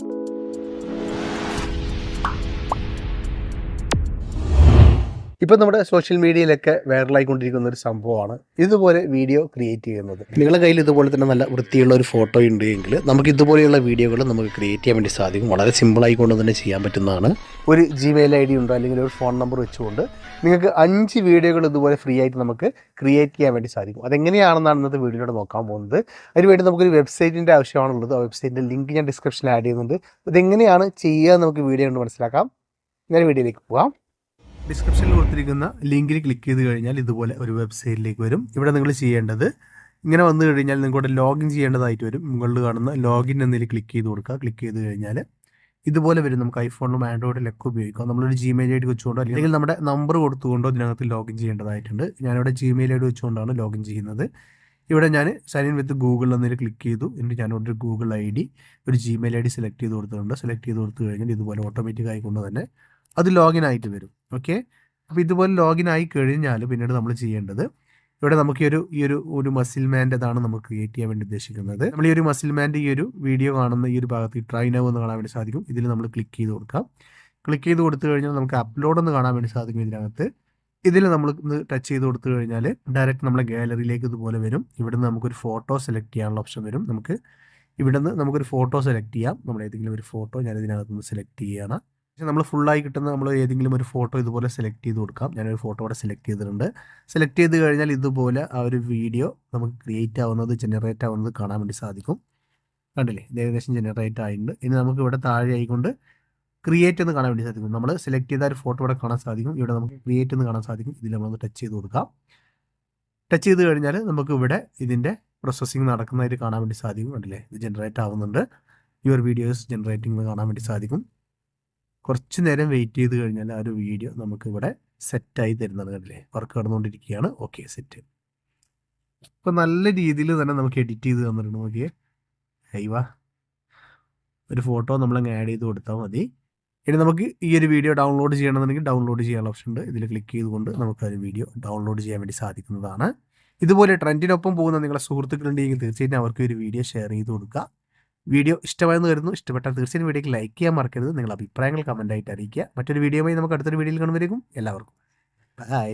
you ഇപ്പം നമ്മുടെ social മീഡിയയിലൊക്കെ വൈറലായിക്കൊണ്ടിരിക്കുന്ന ഒരു സംഭവമാണ്. ഇതുപോലെ വീഡിയോ ക്രിയേറ്റ് ചെയ്യുന്നത്. നിങ്ങളുടെ കയ്യിൽ ഇതുപോലെ തന്നെ നല്ല വൃത്തിയുള്ള ഒരു ഫോട്ടോ ഉണ്ട് എങ്കിൽ നമുക്ക് ഇതുപോലെയുള്ള വീഡിയോകൾ നമുക്ക് ക്രിയേറ്റ് ചെയ്യാൻ വേണ്ടി സാധിക്കും. വളരെ സിമ്പിളായി കൊണ്ട് തന്നെ ചെയ്യാൻ പറ്റുന്നതാണ്. ഒരു ജിമെയിൽ ഐ ഡി ഉണ്ടോ അല്ലെങ്കിൽ ഒരു ഫോൺ നമ്പർ വെച്ചുകൊണ്ട് നിങ്ങൾക്ക് അഞ്ച് വീഡിയോകൾ ഇതുപോലെ ഫ്രീ ആയിട്ട് നമുക്ക് ക്രിയേറ്റ് ചെയ്യാൻ വേണ്ടി സാധിക്കും. അതെങ്ങനെയാണെന്നാണ് ഇന്നത്തെ വീഡിയോയിലൂടെ നോക്കാൻ പോകുന്നത്. അതിനുവേണ്ടി നമുക്കൊരു വെബ്സൈറ്റിന്റെ ആവശ്യമാണുള്ളത്. ആ വെബ്സൈറ്റിന്റെ ലിങ്ക് ഞാൻ ഡിസ്ക്രിപ്ഷനിൽ ആഡ് ചെയ്യുന്നുണ്ട്. ഇതെങ്ങനെയാണ് ചെയ്യുക എന്ന് നമുക്ക് വീഡിയോ കൊണ്ട് മനസ്സിലാക്കാം. ഞാൻ വീഡിയോയിലേക്ക് പോകാം. ഡിസ്ക്രിപ്ഷനിൽ കൊടുത്തിരിക്കുന്ന ലിങ്കിൽ ക്ലിക്ക് ചെയ്ത് കഴിഞ്ഞാൽ ഇതുപോലെ ഒരു വെബ്സൈറ്റിലേക്ക് വരും. ഇവിടെ നിങ്ങൾ ചെയ്യേണ്ടത് ഇങ്ങനെ വന്നു കഴിഞ്ഞാൽ നിങ്ങളുടെ ലോഗിൻ ചെയ്യേണ്ടതായിട്ട് വരും. മുകളിൽ കാണുന്ന ലോഗിൻ എന്നതിൽ ക്ലിക്ക് ചെയ്ത് കൊടുക്കുക. ക്ലിക്ക് ചെയ്ത് കഴിഞ്ഞാൽ ഇതുപോലെ വരും. നമുക്ക് ഐഫോണിലും ആൻഡ്രോയിഡിലൊക്കെ ഉപയോഗിക്കാം. നമ്മളൊരു ജിമെയിൽ ഐ ഡി വെച്ചുകൊണ്ടോ അല്ലെങ്കിൽ നമ്മുടെ നമ്പർ കൊടുത്തുകൊണ്ടോ ഇതിനകത്ത് ലോഗിൻ ചെയ്യേണ്ടതായിട്ടുണ്ട്. ഞാനിവിടെ ജിമെയിൽ ഐ ഡി വെച്ചുകൊണ്ടാണ് ലോഗിൻ ചെയ്യുന്നത്. ഇവിടെ ഞാൻ സൈൻ ഇൻ വിത്ത് ഗൂഗിൾ എന്നതിൽ ക്ലിക്ക് ചെയ്തു. എന്നിട്ട് ഞാനിവിടെ ഒരു ഗൂഗിൾ ഐ ഡി ഒരു ജിമെയിൽ ഐ ഡി സെലക്ട് ചെയ്ത് കൊടുത്തിട്ടുണ്ട്. സെലക്ട് ചെയ്ത് കൊടുത്തു കഴിഞ്ഞാൽ ഇതുപോലെ ഓട്ടോമാറ്റിക് ആയിക്കൊണ്ട് തന്നെ അത് ലോഗിൻ ആയിട്ട് വരും. ഓക്കെ? അപ്പോൾ ഇതുപോലെ ലോഗിൻ ആയി കഴിഞ്ഞാൽ പിന്നീട് നമ്മൾ ചെയ്യേണ്ടത് ഇവിടെ നമുക്ക് ഈ ഒരു ഈ ഒരു ഒരു മസിൽമാന്റെതാണ് നമുക്ക് ക്രിയേറ്റ് ചെയ്യാൻ വേണ്ടി ഉദ്ദേശിക്കുന്നത്. നമ്മൾ ഈ ഒരു മസിൽമാന്റെ ഈ ഒരു വീഡിയോ കാണുന്ന ഈ ഒരു ഭാഗത്ത് ട്രൈ നവ് എന്ന് കാണാൻ വേണ്ടി സാധിക്കും. ഇതിൽ നമ്മൾ ക്ലിക്ക് ചെയ്ത് കൊടുക്കാം. ക്ലിക്ക് ചെയ്ത് കൊടുത്തു കഴിഞ്ഞാൽ നമുക്ക് അപ്ലോഡ് എന്ന് കാണാൻ വേണ്ടി സാധിക്കും ഇതിനകത്ത്. ഇതിൽ നമ്മൾ ടച്ച് ചെയ്ത് കൊടുത്തു കഴിഞ്ഞാൽ ഡയറക്റ്റ് നമ്മുടെ ഗാലറിയിലേക്ക് ഇതുപോലെ വരും. ഇവിടെ നിന്ന് നമുക്കൊരു ഫോട്ടോ സെലക്ട് ചെയ്യാനുള്ള ഓപ്ഷൻ വരും. നമുക്ക് ഇവിടുന്ന് നമുക്കൊരു ഫോട്ടോ സെലക്ട് ചെയ്യാം. നമ്മൾ ഏതെങ്കിലും ഒരു ഫോട്ടോ ഞാൻ ഇതിനകത്ത് നിന്ന് സെലക്ട് ചെയ്യുകയാണ്. പക്ഷേ നമ്മൾ ഫുള്ളായി കിട്ടുന്ന നമ്മൾ ഏതെങ്കിലും ഒരു ഫോട്ടോ ഇതുപോലെ സെലക്ട് ചെയ്ത് കൊടുക്കാം. ഞാനൊരു ഫോട്ടോ ഇവിടെ സെലക്ട് ചെയ്തിട്ടുണ്ട്. സെലക്ട് ചെയ്ത് കഴിഞ്ഞാൽ ഇതുപോലെ ആ ഒരു വീഡിയോ നമുക്ക് ക്രിയേറ്റ് ആവുന്നത് ജനറേറ്റ് ആവുന്നത് കാണാൻ വേണ്ടി സാധിക്കും. കണ്ടില്ലേ? ഇത് ഏകദേശം ജനറേറ്റ് ആയിട്ടുണ്ട്. ഇനി നമുക്ക് ഇവിടെ താഴെ ആയിക്കൊണ്ട് ക്രിയേറ്റ് എന്ന് കാണാൻ വേണ്ടി സാധിക്കും. നമ്മൾ സെലക്ട് ചെയ്ത ഒരു ഫോട്ടോ ഇവിടെ കാണാൻ സാധിക്കും. ഇവിടെ നമുക്ക് ക്രിയേറ്റ് എന്ന് കാണാൻ സാധിക്കും. ഇതിൽ നമ്മൾ ടച്ച് ചെയ്ത് കൊടുക്കാം. ടച്ച് ചെയ്ത് കഴിഞ്ഞാൽ നമുക്ക് ഇവിടെ ഇതിന്റെ പ്രോസസ്സിങ് നടക്കുന്നതായിട്ട് കാണാൻ വേണ്ടി സാധിക്കും. കണ്ടില്ലേ? ഇത് ജനറേറ്റ് ആവുന്നുണ്ട്. യുവർ വീഡിയോസ് ജനറേറ്റിംഗ് കാണാൻ വേണ്ടി സാധിക്കും. കുറച്ച് നേരം വെയിറ്റ് ചെയ്ത് കഴിഞ്ഞാൽ ആ ഒരു വീഡിയോ നമുക്ക് ഇവിടെ സെറ്റായി തരുന്നത് കണ്ടില്ലേ? വർക്ക് നടന്നുകൊണ്ടിരിക്കുകയാണ്. ഓക്കെ സെറ്റ് ഇപ്പം നല്ല രീതിയിൽ തന്നെ നമുക്ക് എഡിറ്റ് ചെയ്ത് തന്നിട്ടുണ്ട് നോക്കിയേ. ഹൈവാ ഒരു ഫോട്ടോ നമ്മളങ്ങ് ആഡ് ചെയ്ത് കൊടുത്താൽ മതി. ഇനി നമുക്ക് ഈ ഒരു വീഡിയോ ഡൗൺലോഡ് ചെയ്യണമെന്നുണ്ടെങ്കിൽ ഡൗൺലോഡ് ചെയ്യാനുള്ള ഓപ്ഷൻ ഉണ്ട്. ഇതിൽ ക്ലിക്ക് ചെയ്തുകൊണ്ട് നമുക്ക് ഒരു വീഡിയോ ഡൗൺലോഡ് ചെയ്യാൻ വേണ്ടി സാധിക്കുന്നതാണ്. ഇതുപോലെ ട്രെൻഡിനൊപ്പം പോകുന്ന നിങ്ങളുടെ സുഹൃത്തുക്കളുണ്ടെങ്കിൽ തീർച്ചയായിട്ടും അവർക്ക് ഒരു വീഡിയോ ഷെയർ ചെയ്ത് കൊടുക്കുക. വീഡിയോ ഇഷ്ടമായെന്ന് കരുതുന്നു. ഇഷ്ടപ്പെട്ടാൽ തീർച്ചയായും വീഡിയോക്ക് ലൈക്ക് ചെയ്യാൻ മറക്കരുത്. നിങ്ങളുടെ അഭിപ്രായങ്ങൾ കമന്റായിട്ട് അറിയിക്കുക. മറ്റൊരു വീഡിയോയുമായി നമുക്ക് അടുത്തൊരു വീഡിയോയിൽ കാണുമ്പോഴേക്കും എല്ലാവർക്കും. ബൈ